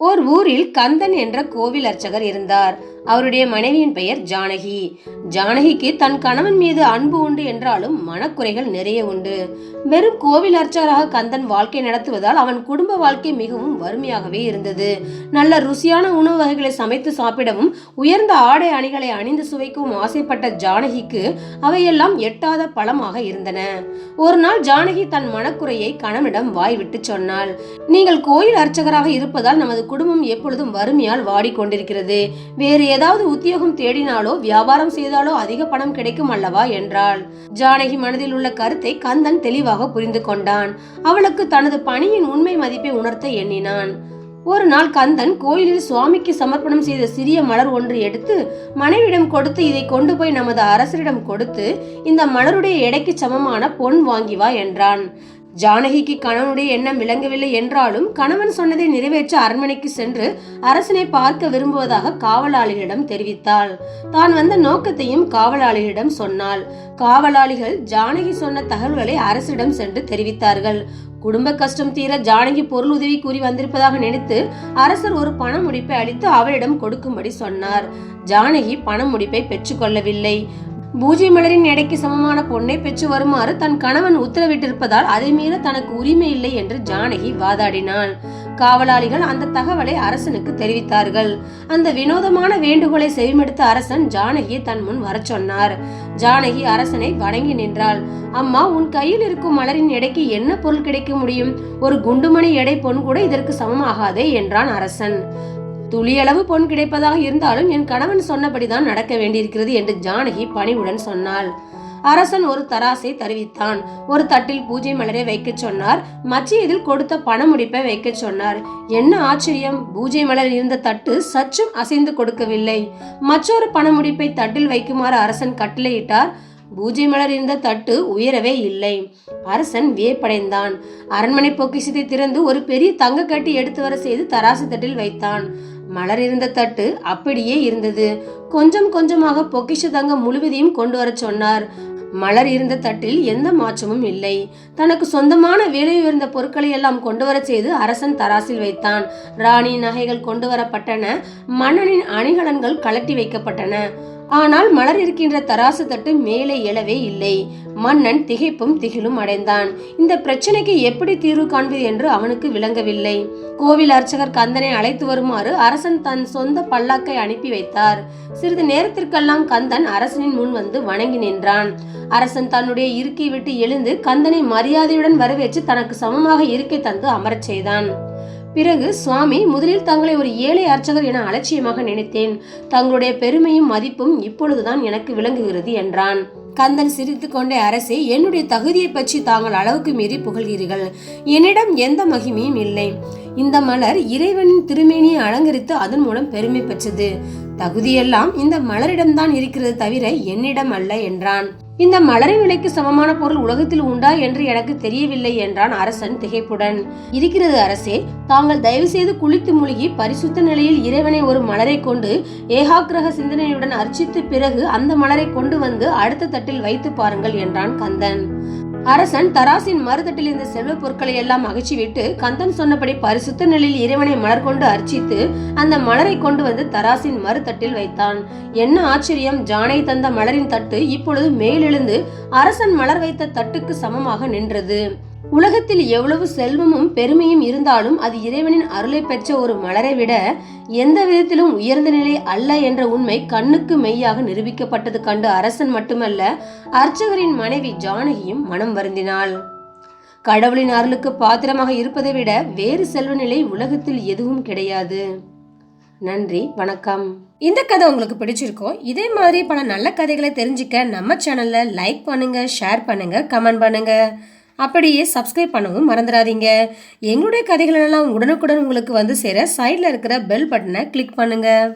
ஓர் ஊரில் கந்தன் என்ற கோவில் அர்ச்சகர் இருந்தார். அவருடைய மனைவியின் பெயர் ஜானகி. ஜானகிக்கு தன் கணவன் மீது அன்பு உண்டு என்றாலும் மனக்குறைகள் நிறைய உண்டு. வெறும் கோவில் அர்ச்சகராக கந்தன் வாழ்க்கை நடத்துவதால் அவன் குடும்ப வாழ்க்கை மிகவும் வறுமையாகவே இருந்தது. நல்ல ருசியான உணவு வகைகளை சமைத்து சாப்பிடவும் உயர்ந்த ஆடை அணிகளை அணிந்து சுவைக்கவும் ஆசைப்பட்ட ஜானகிக்கு அவையெல்லாம் எட்டாத பழமாக இருந்தன. ஒரு நாள் ஜானகி தன் மனக்குறையை கணவனிடம் வாய் விட்டு சொன்னாள். நீங்கள் கோயில் அர்ச்சகராக இருப்பதால் நமது குடும்பம் எப்பொழுதும் வறுமையால் வாடிக்கொண்டிருக்கிறது. வேறு ஏதாவது உத்தியோகம் தேடினாலோ வியாபாரம் செய்தாலோ அதிக பணம் கிடைக்கும் அல்லவா என்றாள். ஜானகி மனதில் உள்ள கருத்தை கந்தன் தெளிவாக புரிந்து கொண்டான். அவளுக்கு தனது பணியின் உண்மை மதிப்பை உணர்த்த எண்ணினான். ஒரு நாள் கந்தன் கோயிலில் சுவாமிக்கு சமர்ப்பணம் செய்த சிறிய மலர் ஒன்று எடுத்து மனைவிடம் கொடுத்து இதை கொண்டு போய் நமது அரசரிடம் கொடுத்து இந்த மலருடைய எடைக்கு சமமான பொன் வாங்கி வா என்றான். ஜானகிக்கு கணவனுடைய எண்ணம் விளங்கவில்லை என்றாலும் கணவன் சொன்னதை நிறைவேற்ற அரண்மனைக்கு சென்று அரசனை பார்க்க விரும்புவதாக காவலாளிகளிடம் தெரிவித்தாள். தான் வந்த நோக்கத்தையும் காவலாளிகளிடம் சொன்னாள். காவலாளிகள் ஜானகி சொன்ன தகவல்களை அரசிடம் சென்று தெரிவித்தார்கள். குடும்ப கஷ்டம் தீர ஜானகி பொருள் உதவி கூறி வந்திருப்பதாக நினைத்து அரசர் ஒரு பண முடிப்பை அளித்து அவளிடம் கொடுக்கும்படி சொன்னார். ஜானகி பண முடிப்பை பெற்றுக்கொள்ளவில்லை. பூஜை மலரின் எடைக்கு சமமான பொண்ணை பெற்று வருமாறு தன் கணவன் உத்தரவிட்டிருப்பதால் அதை மீற தனக்கு உரிமை இல்லை என்று ஜானகி வாதாடினாள். காவலாளிகள் அந்த தகவலை அரசனுக்கு தெரிவித்தார்கள். அந்த வினோதமான வேண்டுகோளை செவிமடுத்த அரசன் ஜானகியை தன் முன் வரச் சொன்னார். ஜானகி அரசனை வணங்கி நின்றாள். அம்மா உன் கையில் இருக்கும் மலரின் எடைக்கு என்ன பொருள் கிடைக்க முடியும்? ஒரு குண்டுமணி எடை பொன் கூட இதற்கு சமமாகாதே என்றான் அரசன். துளியளவு பொன் கிடைப்பதாக இருந்தாலும் என் கணவன் சொன்னபடிதான் நடக்க வேண்டியிருக்கிறது என்று ஜானகி பணிவுடன் சொன்னாள். அரசன் ஒரு தராசை தருவித்தான். ஒரு தட்டில் பூஜை மலரை வைக்கச் சொன்னார். மச்சியதில் கொடுத்த பணமுடிப்பை வைக்க வைக்கச் சொன்னார். என்ன ஆச்சரியம்? பூஜை மலர் இருந்த தட்டு சற்றும் அசைந்து கொடுக்கவில்லை. மற்றொரு பணமுடிப்பை தட்டில் வைக்குமாறு அரசன் கட்டளையிட்டார். பூஜை மலர் இருந்த தட்டு உயரவே இல்லை. அரசன் வியப்படைந்தான். அரண்மனை பொக்கிஷத்தை திறந்து ஒரு பெரிய தங்க கட்டி எடுத்து வர செய்து தராசு தட்டில் வைத்தான். மலர் இருந்த தட்டு அப்படியே இருந்தது. கொஞ்சம் கொஞ்சமாக பொக்கிஷ தங்கம் முழுவதையும் கொண்டு வரச் சொன்னார். மலர் இருந்த தட்டில் எந்த மாற்றமும் இல்லை. தனக்கு சொந்தமான விலை உயர்ந்த பொருட்களை எல்லாம் கொண்டு வரச் செய்து அரசன் தராசில் வைத்தான். ராணி நகைகள் கொண்டு வரப்பட்டன. மன்னனின் அணிகலன்கள் கலட்டி வைக்கப்பட்டன. ஆனால் மலர் இருக்கின்ற தராசு தட்டு மேலே எழவே இல்லை. மன்னன் திகைப்பும் திகிலும் அடைந்தான். இந்த பிரச்சனைக்கு எப்படி தீர்வு காண்பது என்று அவனுக்கு விளங்கவில்லை. கோவில் அர்ச்சகர் கந்தனை அழைத்து வருமாறு அரசன் தன் சொந்த பல்லாக்கை அனுப்பி வைத்தார். சிறிது நேரத்திற்கெல்லாம் கந்தன் அரசனின் முன் வந்து வணங்கி நின்றான். அரசன் தன்னுடைய இருக்கை விட்டு எழுந்து கந்தனை மரியாதையுடன் வரவேற்று தனக்கு சமமாக இருக்கை தந்து அமரச் செய்தான். பிறகு சுவாமி முதலில் தங்களை ஒரு ஏழை அர்ச்சகர் என அலட்சியமாக நினைத்தேன். தங்களுடைய பெருமையும் மதிப்பும் இப்பொழுதுதான் எனக்கு விளங்குகிறது என்றான். கந்தன் சிரித்து கொண்டே அரசே என்னுடைய தகுதியை பற்றி தாங்கள் அளவுக்கு மீறி புகழ்கிறீர்கள். என்னிடம் எந்த மகிமையும் இல்லை. இந்த மலர் இறைவனின் திருமேனியை அலங்கரித்து அதன் மூலம் பெருமை பெற்றது. தகுதியெல்லாம் இந்த மலரிடம்தான் இருக்கிறது தவிர என்னிடம் அல்ல என்றான். இந்த மலரின் விலைக்கு சமமான பொருள் உலகத்தில் உண்டா என்று எனக்கு தெரியவில்லை என்றான் அரசன் திகைப்புடன். இருக்கிறது அரசே தாங்கள் தயவு செய்து குளித்து மூழ்கி பரிசுத்த நிலையில் இறைவனை ஒரு மலரை கொண்டு ஏகாக்கிரக சிந்தனையுடன் அர்ச்சித்து பிறகு அந்த மலரை கொண்டு வந்து அடுத்த தட்டில் வைத்து பாருங்கள் என்றான் கந்தன். அரசன் தராசின் மறுதட்டில் இருந்த செல்வ பொருட்களை எல்லாம் அகற்றிவிட்டு கந்தன் சொன்னபடி பரிசுத்த நிலையில் இறைவனை மலர் கொண்டு அர்ச்சித்து அந்த மலரை கொண்டு வந்து தராசின் மறுதட்டில் வைத்தான். என்ன ஆச்சரியம் ஜானை தந்த மலரின் தட்டு இப்பொழுது மேலெழுந்து அரசன் மலர் வைத்த தட்டுக்கு சமமாக நின்றது. உலகத்தில் எவ்வளவு செல்வமும் பெருமையும் இருந்தாலும் அது இறைவனின் அருளை பெற்ற ஒரு மலரை விட எந்த விதத்திலும் உயர்ந்த நிலை அல்ல என்ற உண்மை கண்ணுக்கு மெய்யாக நிரூபிக்கப்பட்டது கண்டு அரசன் மட்டுமல்ல அர்ச்சகரின் மனைவி ஜானகியும் மனம் வருந்தினாள். கடவுளின் அருளுக்கு பாத்திரமாக இருப்பதை விட வேறு செல்வ நிலை உலகத்தில் எதுவும் கிடையாது. நன்றி வணக்கம். இந்த கதை உங்களுக்கு பிடிச்சிருக்கோம் இதே மாதிரி பல நல்ல கதைகளை தெரிஞ்சுக்க நம்ம சேனல்ல லைக் பண்ணுங்க ஷேர் பண்ணுங்க கமெண்ட் பண்ணுங்க. அப்படியே சப்ஸ்கிரைப் பண்ணவும் மறந்துடாதீங்க. எங்களுடைய கதைகளெல்லாம் உடனுக்குடன் உங்களுக்கு வந்து சேர சைடில் இருக்கிற பெல் பட்டனை கிளிக் பண்ணுங்கள்